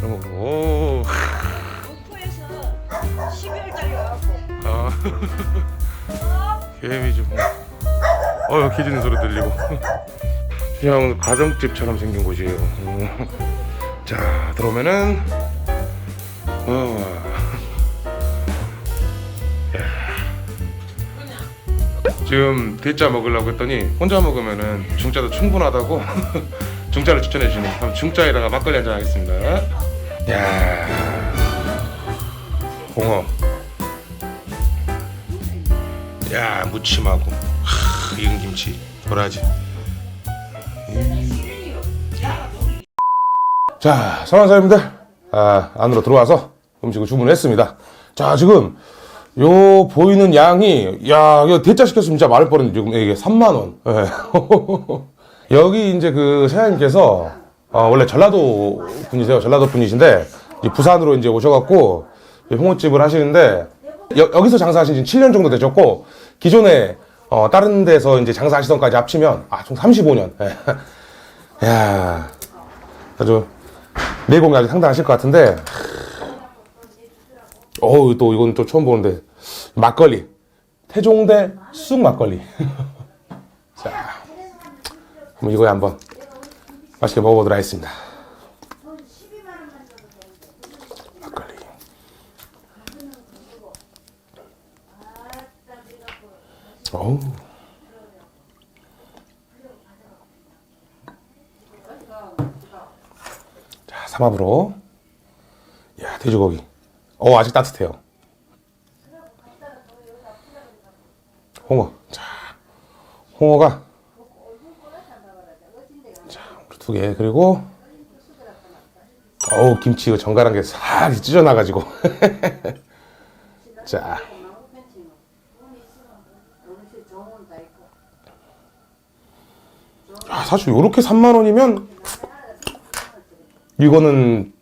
그럼 오. 목포에서 12월달에 와갖고 아. 개미 좀. 어, 기지는 소리 들리고. 그냥 가정집처럼 생긴 곳이에요. 음. 자, 들어오면은 어. 지금 대짜 먹으려고 했더니 혼자 먹으면은 중짜도 충분하다고 중짜를 추천해 주시네. 그럼 중짜에다가 막걸리 한잔 하겠습니다. 야. 홍어. 야 무침하고 하, 익은 김치 도라지 음. 자 선한사님들 아, 안으로 들어와서 음식을 주문했습니다 자 지금 요 보이는 양이 야 이거 대짜 시켰으면 진짜 많을 뻔했는데 지금 이게 3만 원 예. 여기 이제 그 사장님께서 어, 원래 전라도 분이세요 전라도 분이신데 이제 부산으로 이제 오셔갖고 홍어집을 하시는데 여, 여기서 장사하신 지 7년 정도 되셨고 기존에 어, 다른 데서 이제 장사하시던 까지 합치면 아 총 35년. 야 아주 내공이 아주 상당하실 것 같은데. 어우 또 이건 또 처음 보는데 막걸리 태종대 쑥 막걸리. 자, 그럼 이거에 한번 맛있게 먹어보도록 하겠습니다. 막걸리. 어우. 자, 삼합으로. 야, 돼지고기. 어, 아직 따뜻해요. 홍어. 자, 홍어가. 자, 우리 두 개. 그리고. 어우, 김치 이거 정갈한 게 싹 찢어나가지고. 자. 야, 사실 요렇게 3만 원이면 이거는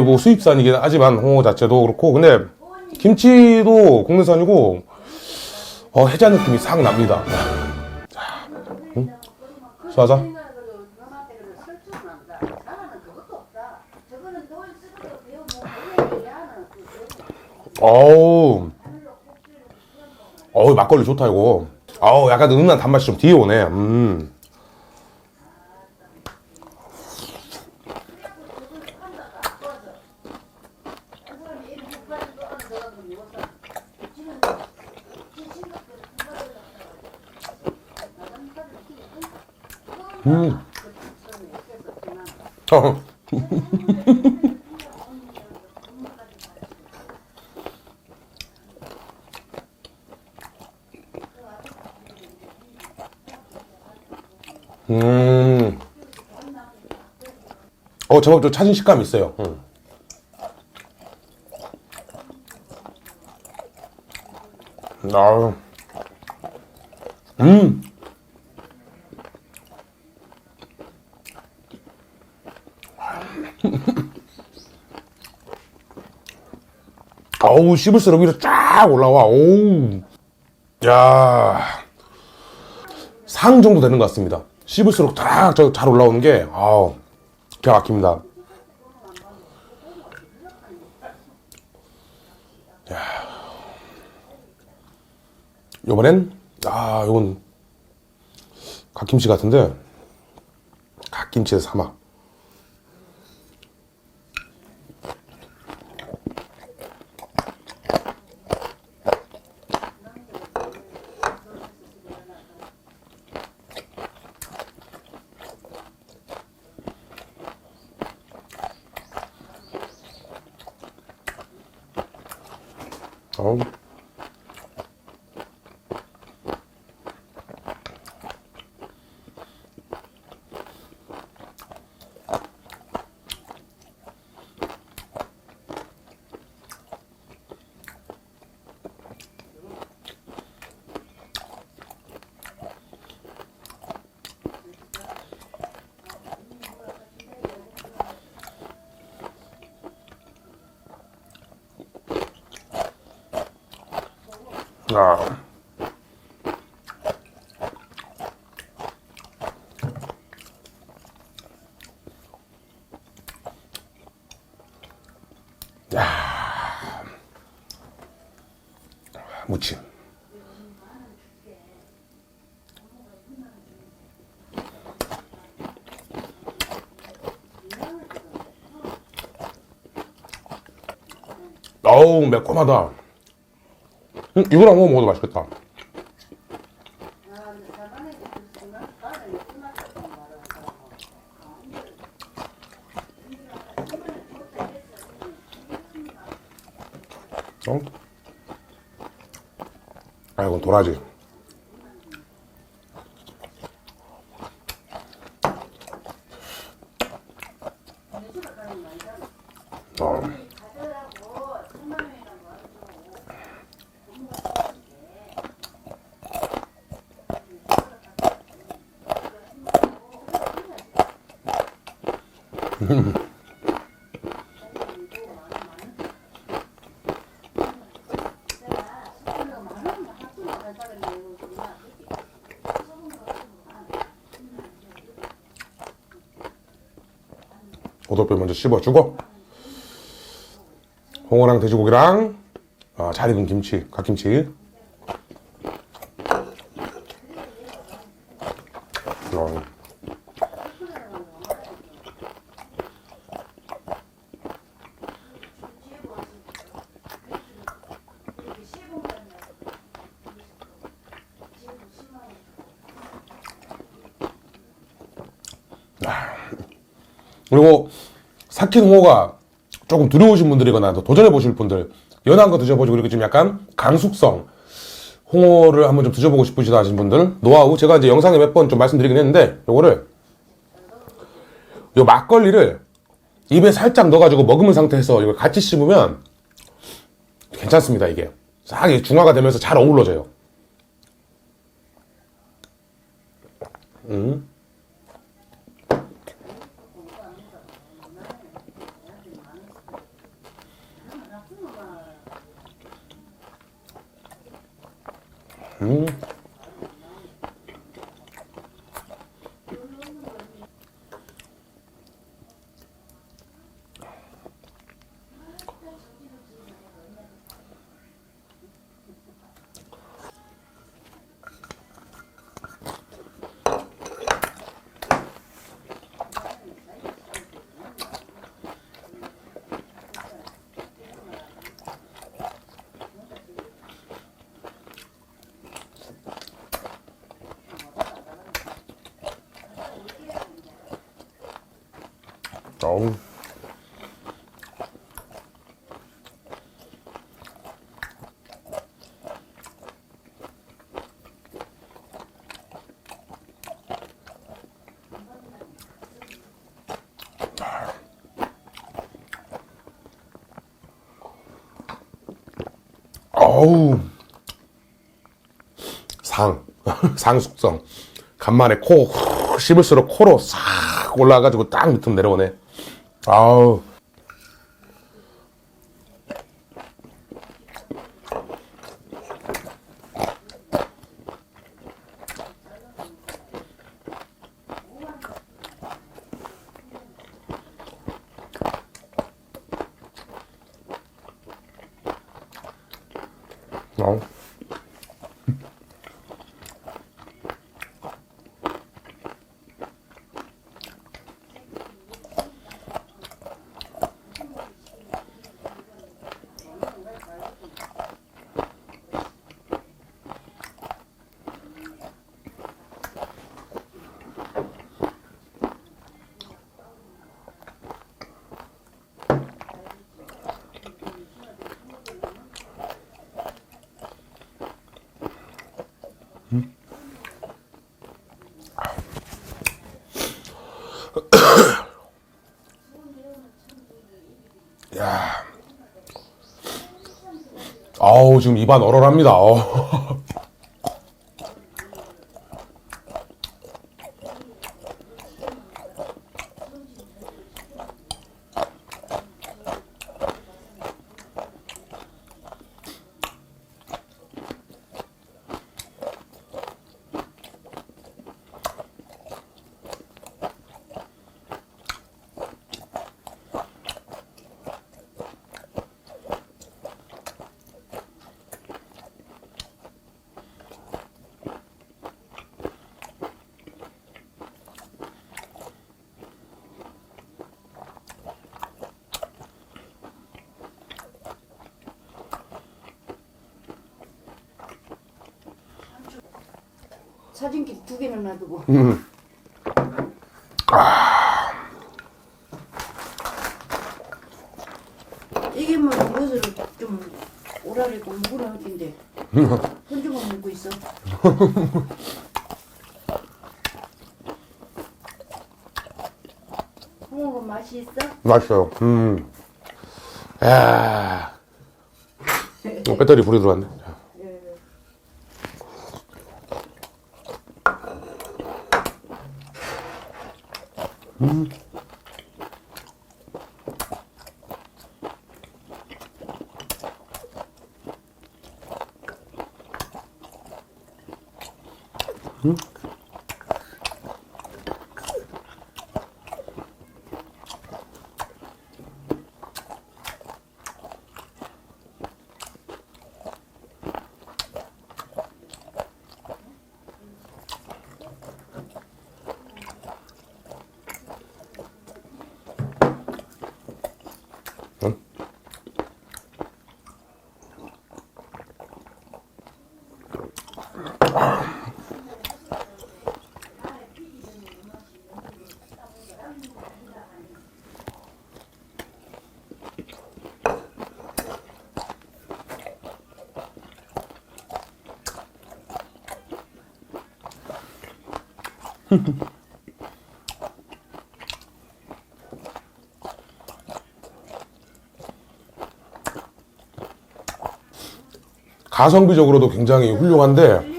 뭐 수입산이긴 하지만 홍어 자체도 그렇고 근데 김치도 국내산이고 어, 해자 느낌이 싹 납니다. 자, 응? 수아자? 어우, 어우 막걸리 좋다 이거. 어우 약간 은은한 단맛이 좀 뒤에 오네. 음. 음. 어. 음. 어, 제법 좀 차진 식감이 있어요. 음. 아유. 음. 아우, 씹을수록 위로 쫙 올라와. 오우. 야. 상 정도 되는 것 같습니다. 씹을수록 쫙잘 올라오는 게, 아우, 기가 막힙니다. 야. 요번엔, 아, 요건, 갓김치 같은데, 갓김치에 사막. 아. 야. 무침. 어우 매콤하다. 음, 이거랑 먹어 먹어도 맛있겠다. 어? 아, 이건 도라지. 어. 오돌뼈 먼저 씹어주고 홍어랑 돼지고기랑 어, 잘 익은 김치, 갓김치 어. 그리고 삭힌 홍어가 조금 두려우신 분들이거나 또 도전해 보실 분들 연한 거 드셔보시고 그리고 좀 약간 강숙성 홍어를 한번 좀 드셔보고 싶으시다 하신 분들 노하우. 제가 이제 영상에 몇 번 좀 말씀드리긴 했는데 요거를 요 막걸리를 입에 살짝 넣어가지고 먹으면 상태에서 이걸 같이 씹으면 괜찮습니다 이게. 싹 중화가 되면서 잘 어우러져요. 어 우 어우. 상. 상숙성. 간만에 코 후, 씹을수록 코로 싹 올라가지고 딱 밑으로 내려오네. 아우 어. 야. 아우, 지금 입안 얼얼합니다. 어. 사진기 두 개는 놔두고. 이게 뭐 무엇을 좀 오라리고 무구나 어딘데 혼자만 먹고 있어. 홍어가 맛이 있어? 맛있어요. 음. 야. 어, 배터리 불이 들어왔네. 자. 가성비적으로도 굉장히 훌륭한데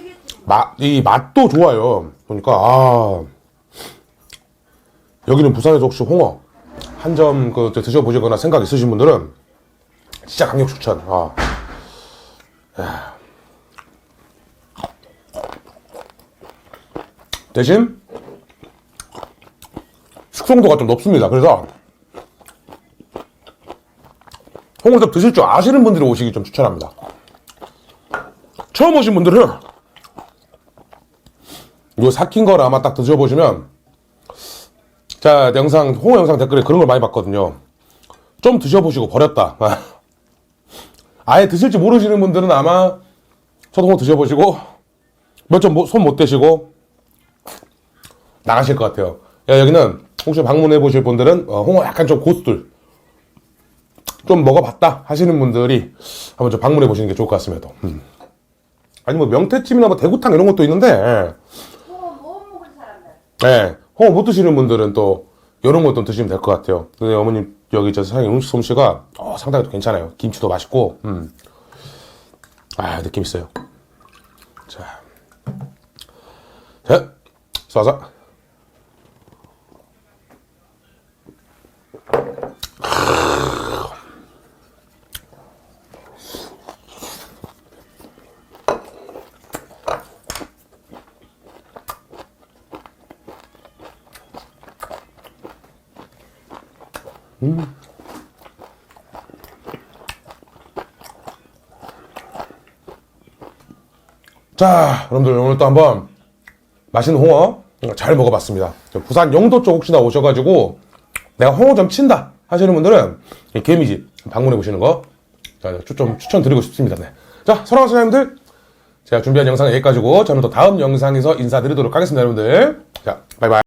맛, 이 맛도 좋아요. 보니까 아 여기는 부산에서 혹시 홍어 한 점 그 드셔보시거나 생각 있으신 분들은 진짜 강력 추천. 아. 야. 대신 숙성도가 좀 높습니다. 그래서 홍어를 좀 드실 줄 아시는 분들이 오시기 좀 추천합니다. 처음 오신 분들은 요 삭힌 거를 아마 딱 드셔보시면 자 영상 홍어 영상 댓글에 그런 걸 많이 봤거든요 좀 드셔보시고 버렸다 아예 드실지 모르시는 분들은 아마 첫 홍어 드셔보시고 몇 점 손 못 대시고 나가실 것 같아요 야, 여기는 혹시 방문해 보실 분들은 어, 홍어 약간 좀 고수들 좀 먹어봤다 하시는 분들이 한번 좀 방문해 보시는 게 좋을 것 같습니다 음. 아니 뭐 명태찜이나 뭐 대구탕 이런 것도 있는데 홍어 못 사람들. 예, 홍어 못 드시는 분들은 또 이런 것도 드시면 될 것 같아요. 근데 어머님 여기 저 사장님 음식 솜씨가 어, 상당히 또 괜찮아요. 김치도 맛있고, 음. 아 느낌 있어요. 자, 자, 쏴서. 자, 여러분들 오늘 또 한번 맛있는 홍어 잘 먹어봤습니다. 부산 영도 쪽 혹시나 오셔가지고 내가 홍어 좀 친다 하시는 분들은 이 개미집 방문해 보시는 거 자, 추천, 추천드리고 싶습니다. 네. 자, 사랑하는 사장님들 제가 준비한 영상은 여기까지고 저는 또 다음 영상에서 인사드리도록 하겠습니다, 여러분들. 자, 바이바이.